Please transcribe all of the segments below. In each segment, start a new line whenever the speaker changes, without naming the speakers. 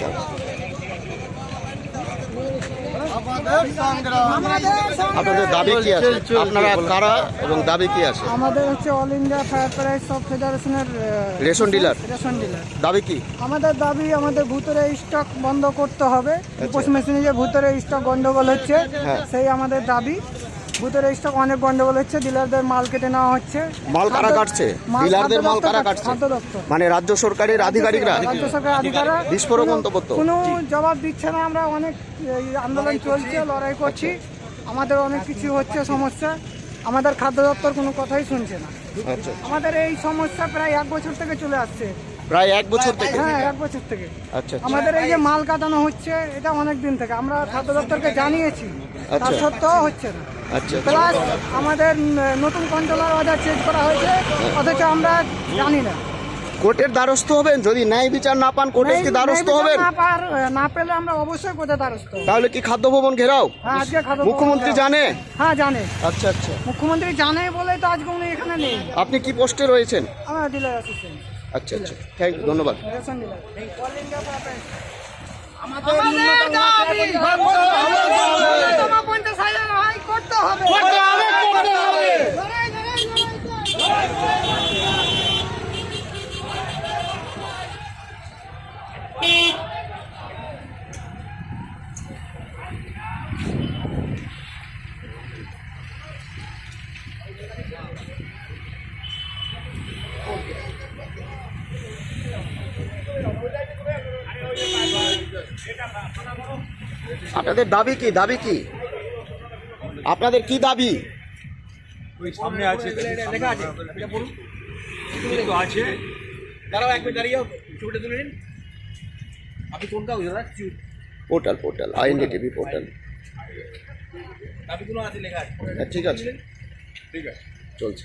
আচ্ছা
আমাদের
আপনাদের দাবি কি আছে? আপনারা কারা এবং দাবি কি আছে?
আমাদের হচ্ছে অল ইন্ডিয়া ফায়ার প্রাইস সব ফেডারেশনের
রেশন ডিলার।
Ration dealer.
দাবি কি?
আমাদের দাবি আমাদের ভূতরে স্টক বন্ধ করতে হবে। পোস্ট মেশিনে যে ভূতরে স্টক গন্ডগোল হচ্ছে
হ্যাঁ।
সেই আমাদের দাবি। ভূতরে স্টক অনেক গন্ডগোল হচ্ছে ডিলারদের মাল কেটে নেওয়া হচ্ছে।
মাল কারা কাটছে? ডিলারদের মাল কারা
কাটছে,
মানে রাজ্য সরকারের আধিকারিকরা?
রাজ্য সরকার আধিকারা
বিস্ফোরক মন্তব্য।
কোনো জবাব দিচ্ছে না আমরা অনেক আন্দোলন চলছে লড়াই করছি। আমাদের অনেক কিছু হচ্ছে সমস্যা। আমাদের খাদ্য দপ্তর কোনো কথাই শুনছে না।
আচ্ছা।
আমাদের এই সমস্যা প্রায় এক বছর থেকে চলে আসছে।
প্রায় এক বছর থেকে।
হ্যাঁ এক বছর থেকে।
আচ্ছা আচ্ছা।
আমাদের এই যে মাল কাটানো হচ্ছে এটা অনেক দিন থেকে। আমরা খাদ্য দপ্তরকে জানিয়েছি তার
আচ্ছা।
সত্ত্বেও হচ্ছে না।
আচ্ছা
প্লাস আমাদের নতুন কন্ট্রোলার অর্ডার চেঞ্জ করা হয়েছে অথচ আমরা জানি না।
কোর্টের দ্বারস্থ হবেন? যদি ন্যায় বিচার না পান কোর্টের কি দ্বারস্থ হবেন?
না পেলে আমরা অবশ্যই কোথায় দ্বারস্থ
তাহলে কি খাদ্য ভবন ঘেরাও?
হ্যাঁ আজকে খাদ্য
মুখ্যমন্ত্রী জানে?
হ্যাঁ জানে।
আচ্ছা আচ্ছা।
মুখ্যমন্ত্রী জানে বলেই তো আজকে উনি এখানে নেই।
আপনি কি পোস্টে রয়েছেন?
আমার ডিলার অ্যাসিস্ট্যান্ট
আচ্ছা আচ্ছা থ্যাংক ইউ ধন্যবাদ
আমাদের
করতে হবে
আপনাদের দাবি কি? দাবি কি? আপনাদের কি দাবি?
সামনে আছে লেখা আছে। কিন্তু আছে। দাঁড়াও এক মিনিট দাঁড়িয়ে ছবিটা তুলে নিন। আপনি কোন কাগজ দাদা?
Portal portal IND TV portal.
দাবিগুলো আছে লেখা আছে।
হ্যাঁ, ঠিক আছে।
ঠিক আছে।
চলছে।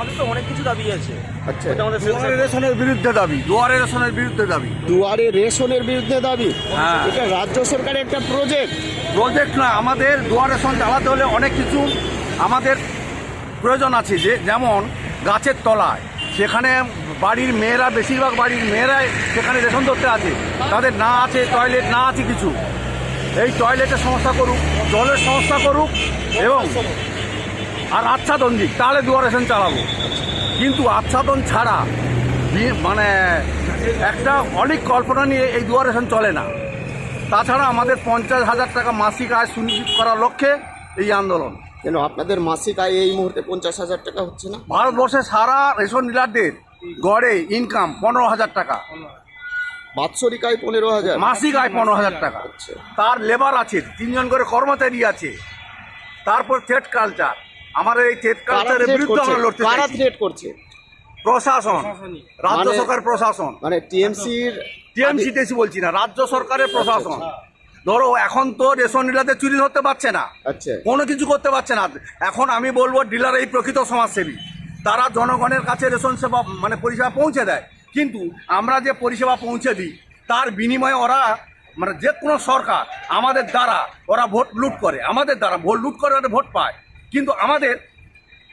আমাদের তো অনেক কিছু দাবি আছে।
আচ্ছা।
দুয়ারে রেশনের বিরুদ্ধে দাবি। দুয়ারে রেশনের বিরুদ্ধে দাবি।
দুয়ারে রেশনের বিরুদ্ধে দাবি?
হ্যাঁ।
এটা রাজ্য সরকারের একটা প্রজেক্ট
প্রজেক্ট না আমাদের দুয়ার রেশন চালাতে হলে অনেক কিছু আমাদের প্রয়োজন আছে যে যেমন গাছের তলায়। সেখানে বাড়ির মেয়েরা বেশিরভাগ বাড়ির মেয়েরাই সেখানে রেশন ধরতে আছে। তাদের না আছে টয়লেট না আছে কিছু। এই টয়লেটের সমস্যা করুক জলের সমস্যা করুক এবং আর আচ্ছাদন দিক তাহলে দুয়ার রেশন চালাবো। কিন্তু আচ্ছাদন ছাড়া মানে একটা অনেক কল্পনা নিয়ে এই দুয়ার রেশন চলে না। তাছাড়া আমাদের পঞ্চাশ হাজার টাকা মাসিক আয় সুনিশ্চিত করার লক্ষ্যে এই আন্দোলন।
কেন আপনাদের মাসিক আয় এই মুহূর্তে পঞ্চাশ হাজার টাকা হচ্ছে না?
ভারতবর্ষে সারা রেশন ডিলারদের গড়ে ইনকাম পনেরো হাজার টাকা।
বাৎসরিক আয় পনেরো হাজার?
মাসিক আয় পনেরো হাজার টাকা।
আচ্ছা।
তার লেবার আছে তিনজন করে কর্মচারী আছে। তারপর থ্রেড কালচার আমাদের এই
কারা
কালচারের বিরুদ্ধে আমরা লড়তে
কারা থ্রেট করছে?
প্রশাসন রাজ্য
মানে-
সরকার প্রশাসন।
মানে টিএমসির
টিএমসি টেসি বলছি না রাজ্য সরকারের প্রশাসন। ধরো এখন তো রেশন ডিলারদের চুরি ধরতে পারছে না।
আচ্ছা।
কোনো কিছু করতে পারছে না। এখন আমি বলব ডিলার এই প্রকৃত সমাজসেবী। তারা জনগণের কাছে রেশন সেবা মানে পরিষেবা পৌঁছে দেয়। কিন্তু আমরা যে পরিষেবা পৌঁছে দিই তার বিনিময়ে ওরা মানে যে কোনো সরকার আমাদের দ্বারা ওরা ভোট লুট করে। আমাদের দ্বারা ভোট লুট করে ওরা ভোট পায়। কিন্তু আমাদের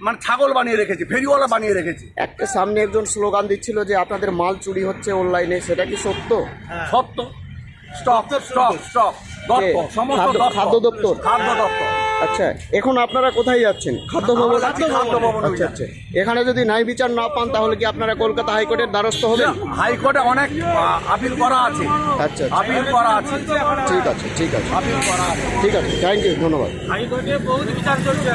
মানে ছাগল বানিয়ে রেখেছে ফেরিওয়ালা বানিয়ে রেখেছে।
একটা সামনে একজন স্লোগান দিচ্ছিল যে আপনাদের মাল চুরি হচ্ছে অনলাইনে সেটা কি সত্য?
সত্য। স্টক স্টক স্টক দপ্তর সমস্ত
খাদ্য-
দপ্তর।
খাদ্য দপ্তর? আচ্ছা এখন আপনারা কোথায় যাচ্ছেন? খাদ্য ভবন?
খাদ্য ভবন
আচ্ছা আচ্ছা। এখানে যদি ন্যায় বিচার না পান তাহলে কি আপনারা কলকাতা হাইকোর্টের দ্বারস্থ হবেন?
হাইকোর্টে অনেক আপিল করা আছে।
আচ্ছা আচ্ছা।
আপিল করা আছে।
ঠিক আছে ঠিক আছে।
আপিল করা আছে।
ঠিক আছে থ্যাংক ইউ ধন্যবাদ।
হাইকোর্টে বহুত বিচার চলছে।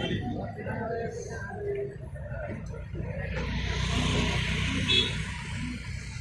Thank you.